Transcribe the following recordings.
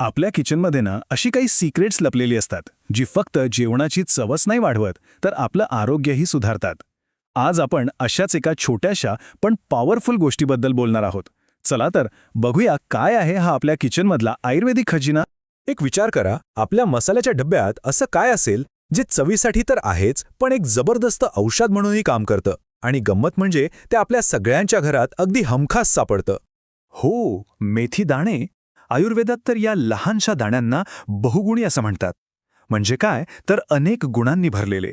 आपल्या किचनमध्ये ना अशी काही सिक्रेट्स लपलेली असतात जी फक्त जेवणाची चवच नाही वाढवत तर आपलं आरोग्यही सुधारतात. आज आपण अशाच एका छोट्याशा पण पॉवरफुल गोष्टीबद्दल बोलणार आहोत. चला तर बघूया काय आहे हा आपल्या किचनमधला आयुर्वेदिक खजिना. एक विचार करा आपल्या मसाल्याच्या डब्यात असं काय असेल जे चवीसाठी तर आहेच पण एक जबरदस्त औषध म्हणूनही काम करतं. आणि गंमत म्हणजे ते आपल्या सगळ्यांच्या घरात अगदी हमखास सापडतं. हो मेथी दाणे आयुर्वेदात तर या लहानशा दाण्यांना बहुगुणी असं म्हणतात. म्हणजे काय? तर अनेक गुणांनी भरलेले.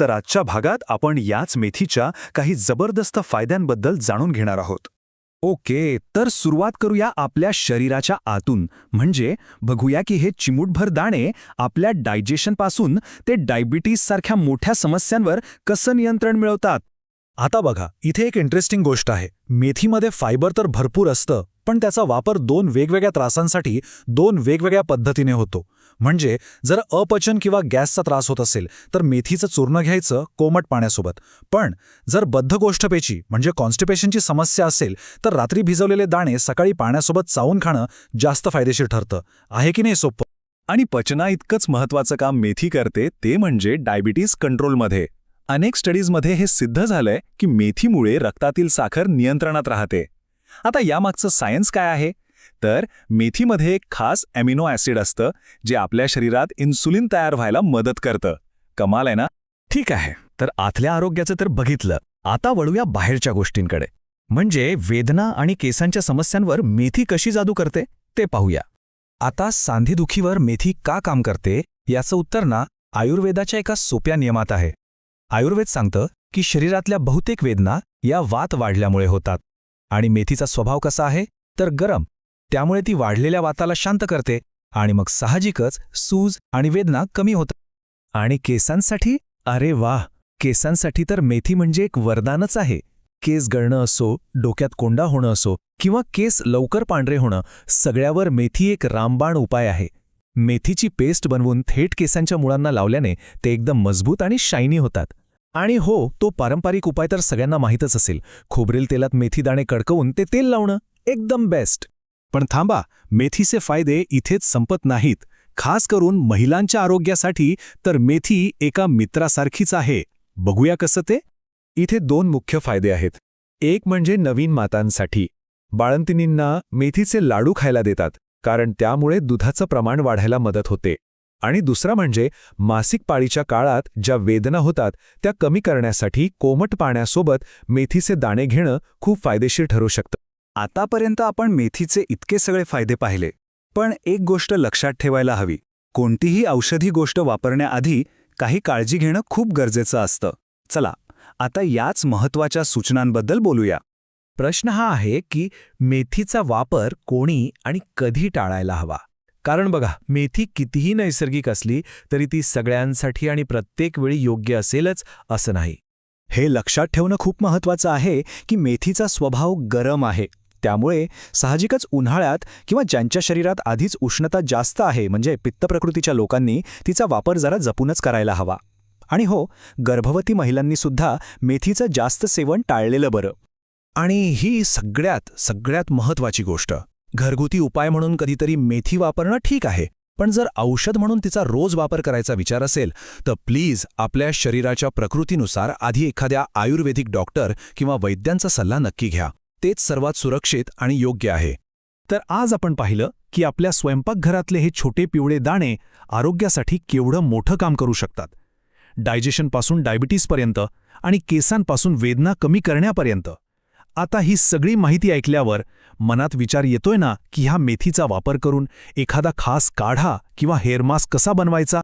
तर आजच्या भागात आपण याच मेथीच्या काही जबरदस्त फायद्यांबद्दल जाणून घेणार आहोत. ओके तर सुरुवात करूया आपल्या शरीराच्या आतून. म्हणजे बघूया की हे चिमूटभर दाणे आपल्या डायजेशनपासून ते डायबिटीज सारख्या मोठ्या समस्यांवर कसं नियंत्रण मिळवतात? आता बघा इथे एक इंटरेस्टिंग गोष्ट आहे. मेथीमध्ये फायबर तर भरपूर असतं पण त्याचा वापर दोन वेगवेगळ्या त्रासांसाठी दोन वेगवेगळ्या पद्धतीने होतो. म्हणजे जर अपचन किंवा गॅसचा त्रास होत असेल तर मेथीचं चूर्ण घ्यायचं कोमट पाण्यासोबत. पण जर बद्धकोष्ठपेची म्हणजे कॉन्स्टिपेशनची समस्या असेल तर रात्री भिजवलेले दाणे सकाळी पाण्यासोबत चावून खाणं जास्त फायदेशीर ठरतं. आहे की नाही सोपं आणि पचना इतकंच महत्वाचं काम मेथी करते ते म्हणजे डायबिटीज कंट्रोलमध्ये. अनेक स्टडीजमध्ये हे सिद्ध झालंय की मेथीमुळे रक्तातील साखर नियंत्रणात राहते. आता यामागचं सायन्स काय आहे? तर मेथीमध्ये एक खास अॅमिनो ॲसिड असतं जे आपल्या शरीरात इन्सुलिन तयार व्हायला मदत करतं. कमाल आहे ना? ठीक आहे तर आतल्या आरोग्याचं तर बघितलं. आता वळूया बाहेरच्या गोष्टींकडे. म्हणजे वेदना आणि केसांच्या समस्यांवर मेथी कशी जादू करते ते पाहूया. आता सांधेदुखीवर मेथी का काम करते याचं उत्तर ना आयुर्वेदाच्या एका सोप्या नियमात आहे. आयुर्वेद सांगतं की शरीरातल्या बहुतेक वेदना या वात वाढल्यामुळे होतात. आणि मेथीचा स्वभाव कसा आहे? तर गरम. त्यामुळे ती वाढलेल्या वाताला शांत करते आणि मग साहजिकच सूज आणि वेदना कमी होतात आणि केसांसाठी अरे वाह! केसांसाठी तर मेथी म्हणजे एक वरदानच आहे. केस गळणं असो डोक्यात कोंडा होणं असो किंवा केस लवकर पांढरे होणं सगळ्यावर मेथी एक रामबाण उपाय आहे. मेथीची पेस्ट बनवून थेट केसांच्या मुळांना लावल्याने ते एकदम मजबूत आणि शायनी होतात. आणि हो तो पारंपरिक उपाय तर सगळ्यांना माहीतच असेल. खोबरेल तेलात मेथी दाणे कडकवून ते तेल लावणं एकदम बेस्ट पण थांबा मेथीचे फायदे इथेच संपत नाहीत. खास करून महिलांच्या आरोग्यासाठी तर मेथी एका मित्रासारखीच आहे. बघूया कसं ते? इथे दोन मुख्य फायदे आहेत. एक म्हणजे नवीन मातांसाठी. बाळंतिनींना मेथीचे लाडू खायला देतात कारण त्यामुळे दुधाचं प्रमाण वाढायला मदत होते. आणि दुसरा म्हणजे मासिक पाळीच्या काळात ज्या वेदना होतात त्या कमी करण्यासाठी कोमट पाण्यासोबत मेथीचे दाणे घेणं खूप फायदेशीर ठरू शकतं. आतापर्यंत आपण मेथीचे इतके सगळे फायदे पाहिले पण एक गोष्ट लक्षात ठेवायला हवी. कोणतीही औषधी गोष्ट वापरण्याआधी काही काळजी घेणं खूप गरजेचं असतं. चला आता याच महत्त्वाच्या सूचनांबद्दल बोलूया. प्रश्न हा आहे की मेथीचा वापर कोणी आणि कधी टाळायला हवा? कारण बघा मेथी कितीही नैसर्गिक असली तरी ती सगळ्यांसाठी आणि प्रत्येक वेळी योग्य असेलच असं नाही. हे लक्षात ठेवणं खूप महत्वाचं आहे की मेथीचा स्वभाव गरम आहे. त्यामुळे साहजिकच उन्हाळ्यात किंवा ज्यांच्या शरीरात आधीच उष्णता जास्त आहे म्हणजे पित्तप्रकृतीच्या लोकांनी तिचा वापर जरा जपूनच करायला हवा. आणि हो गर्भवती महिलांनीसुद्धा मेथीचं जास्त सेवन टाळलेलं बरं. आणि ही सगळ्यात सगळ्यात महत्वाची गोष्ट. घरगुती उपाय म्हणून कधीतरी मेथी वापरणं ठीक आहे पण जर औषध म्हणून तिचा रोज वापर करायचा विचार असेल तर प्लीज आपल्या शरीराच्या प्रकृतीनुसार आधी एखाद्या आयुर्वेदिक डॉक्टर किंवा वैद्यांचा सल्ला नक्की घ्या. तेच सर्वात सुरक्षित आणि योग्य आहे. तर आज आपण पाहिलं की आपल्या स्वयंपाकघरातले हे छोटे पिवळे दाणे आरोग्यासाठी केवढं मोठं काम करू शकतात. डायजेशनपासून डायबिटीसपर्यंत आणि केसांपासून वेदना कमी करण्यापर्यंत. आता ही सगळी माहिती ऐकल्यावर मनात विचार येतोय ना की ह्या मेथीचा वापर करून एखादा खास काढा किंवा हेअरमास्क कसा बनवायचा?